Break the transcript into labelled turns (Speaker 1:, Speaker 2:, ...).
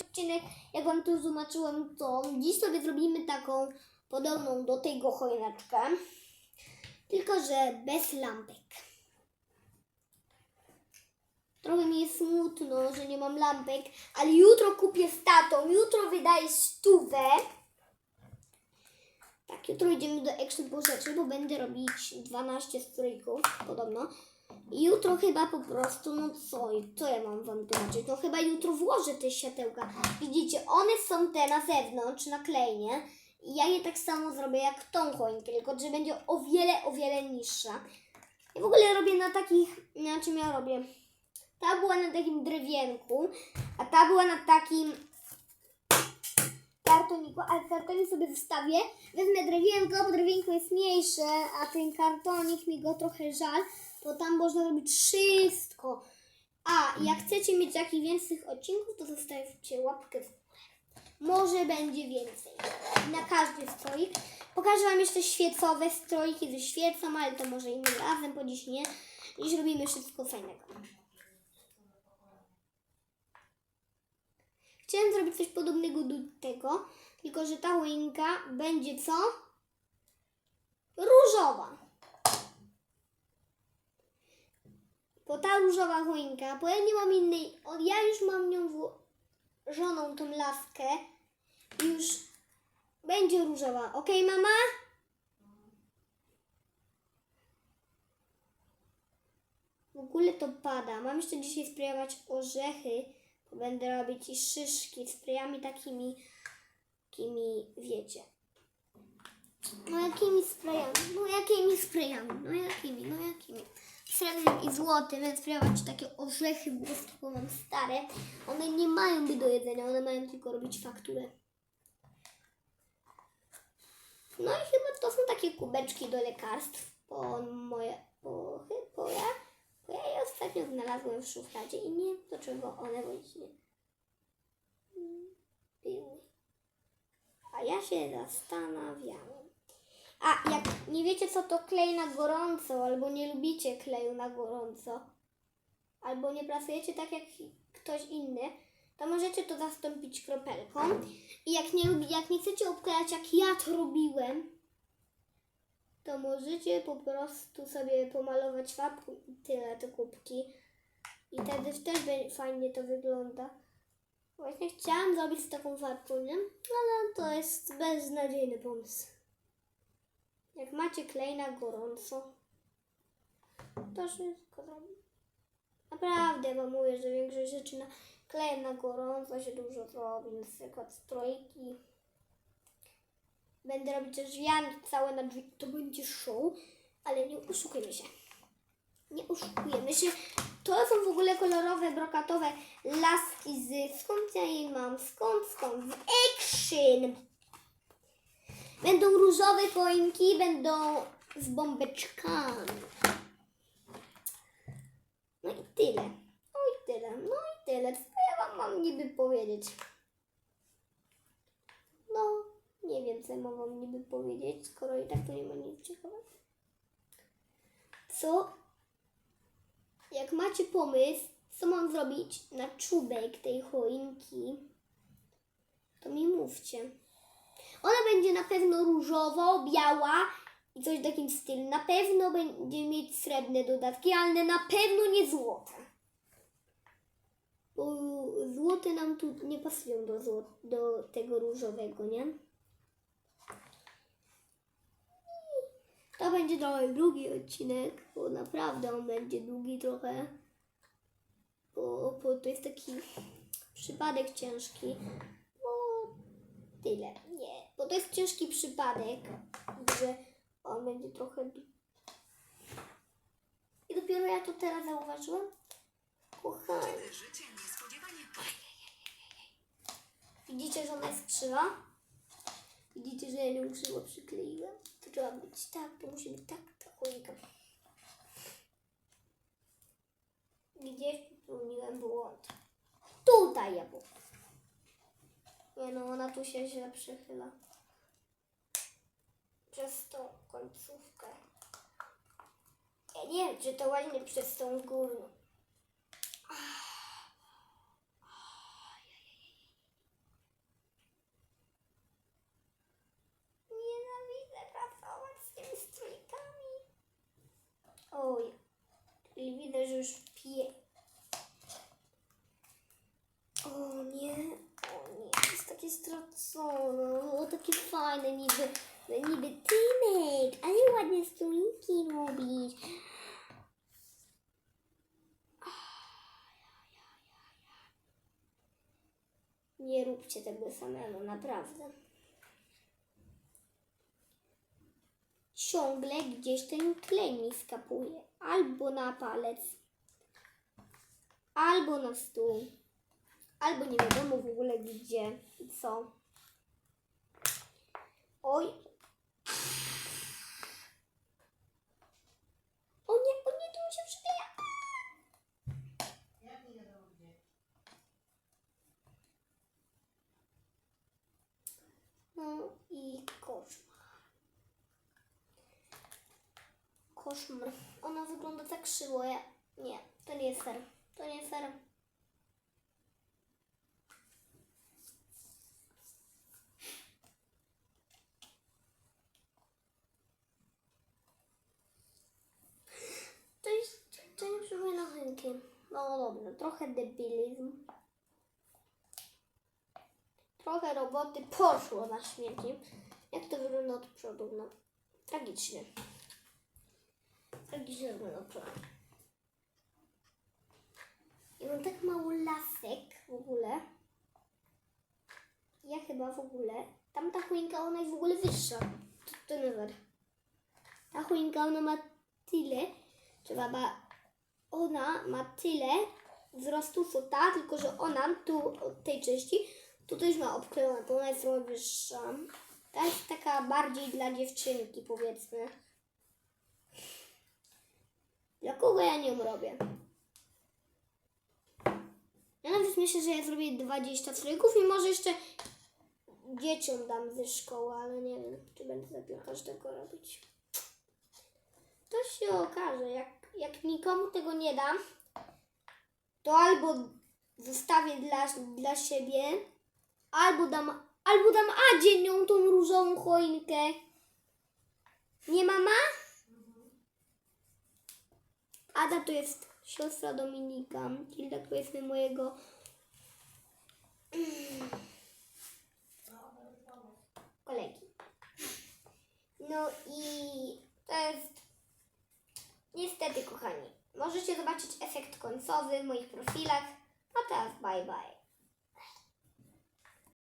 Speaker 1: odcinek, jak wam to już tłumaczyłem, to dziś sobie zrobimy taką podobną do tego choineczkę, tylko że bez lampek. Trochę mi jest smutno, że nie mam lampek, ale jutro kupię z tatą. Jutro wydaję stówę. Tak, jutro idziemy do Action po rzeczy, bo będę robić 12 strójków, podobno. I jutro chyba po prostu, no co, co ja mam wam tłumaczyć? No chyba jutro włożę te światełka. Widzicie, one są te na zewnątrz, naklejnie. I ja je tak samo zrobię jak tą choinkę, tylko że będzie o wiele, o wiele niższa. Ja w ogóle robię na takich, na czym ja robię? Ta była na takim drewienku, a ta była na takim kartoniku, ale kartonik sobie wystawię. Wezmę drewienko, bo drewienko jest mniejsze, a ten kartonik mi go trochę żal, bo tam można robić wszystko. A jak chcecie mieć takich większych odcinków, to zostawcie łapkę w górę. Może będzie więcej. Na każdy stroik. Pokażę Wam jeszcze świecowe strojki ze świecą, ale to może innym razem, bo dziś nie. Dziś robimy wszystko fajnego. Chciałem zrobić coś podobnego do tego, tylko że ta choinka będzie co? Różowa. Bo ta różowa choinka, bo ja nie mam innej, ja już mam nią włożoną tą laskę już będzie różowa. Ok, mama? W ogóle to pada. Mam jeszcze dzisiaj sprayować orzechy, bo będę robić i szyszki sprayami takimi, takimi, wiecie. No jakimi sprayami? No jakimi sprayami? No jakimi? No jakimi? Srebrnym i złotym, więc sprayować takie orzechy włoskie, bo mam stare. One nie mają by do jedzenia, one mają tylko robić fakturę. No i chyba to są takie kubeczki do lekarstw, bo moje, bo chyba ja, bo ja je ostatnio znalazłem w szufladzie i nie wiem do czego one właśnie były. A ja się zastanawiałam. A jak nie wiecie co to klej na gorąco, albo nie lubicie kleju na gorąco, albo nie pracujecie tak jak ktoś inny, to możecie to zastąpić kropelką. I jak nie, lubi, jak nie chcecie obklejać jak ja to robiłem, to możecie po prostu sobie pomalować farbką tyle te kubki. I wtedy też fajnie to wygląda. Właśnie chciałam zrobić z taką farbką, nie? Ale to jest beznadziejny pomysł. Jak macie klej na gorąco, to wszystko zrobię. Naprawdę wam mówię, że większość rzeczy na klejem na gorąco się dużo robi, na przykład strojki. Będę robić też drzwiami całe na drzwi, to będzie show, ale nie oszukujmy się. Nie oszukujemy się. To są w ogóle kolorowe, brokatowe laski z... Skąd ja je mam? Skąd, skąd? Z Action! Będą różowe koinki, będą z bombeczkami. No i tyle. No i tyle. No i tyle. Co ja wam mam niby powiedzieć? No, nie wiem, co ja mam wam niby powiedzieć, skoro i tak to nie ma nic ciekawego. Co? Jak macie pomysł, co mam zrobić na czubek tej choinki, to mi mówcie. Ona będzie na pewno różowo, biała i coś w takim stylu. Na pewno będzie mieć srebrne dodatki, ale na pewno nie złote. Bo złote nam tu nie pasują do, do tego różowego, nie? To będzie trochę długi odcinek, bo naprawdę on będzie długi trochę. Bo, bo to jest taki przypadek ciężki. Tyle. Nie, bo to jest ciężki przypadek, że on będzie trochę. I dopiero ja to teraz zauważyłam. Kochani.
Speaker 2: Kiedy życie niespodziewanie
Speaker 1: Widzicie, że ona jest krzywa? Widzicie, że ja ją krzywo przykleiłem? To trzeba być tak, to musi być tak, ta choinka. Gdzieś popełniłem błąd. Tutaj ja było. Nie no, ona tu się źle przychyla. Przez tą końcówkę. Nie wiem, czy to ładnie przez tą górę. Nie górną. Nienawidzę pracować z tymi strójkami. Oj, czyli widać, że już o takie fajne niby, niby Tymek, ale ładne stoliki robisz. Nie róbcie tego samemu, naprawdę. Ciągle gdzieś ten klej mi skapuje. Albo na palec, albo na stół, albo nie wiadomo w ogóle gdzie i co. Oj. O nie, o nie, tu mi się przybija. No i koszmar. Koszmar. Ona wygląda tak krzywo. Ja... Nie, to nie jest fair. To nie jest fair. To jest... To nie przypomina chęci. No dobra, trochę debilizm. Trochę roboty poszło na śmieci. Jak to wygląda od przodu? No, tragicznie. Tragicznie wygląda od przodu. Ja mam tak mało lasek w ogóle. Ja chyba w ogóle. Tamta choinka, ona jest w ogóle wyższa. To, to never. Ta choinka, ona ma tyle, że baba, ona ma tyle wzrostu co ta, tylko że ona tu od tej części tu też ma obklejone, ona jest trochę wyższa. Ta jest taka bardziej dla dziewczynki, powiedzmy. Dla kogo ja nią robię? Ja nawet myślę, że ja zrobię 20 strójków i może jeszcze dzieciom dam ze szkoły, ale nie wiem, czy będę dla każdego robić. To się okaże. Jak, jak nikomu tego nie dam, to albo zostawię dla, dla siebie, albo dam, albo dam Adzie nią tą różową choinkę. Nie mama? Ada to jest siostra Dominika. Kilka powiedzmy mojego kolegi. No i to jest w moich profilach. A teraz bye bye.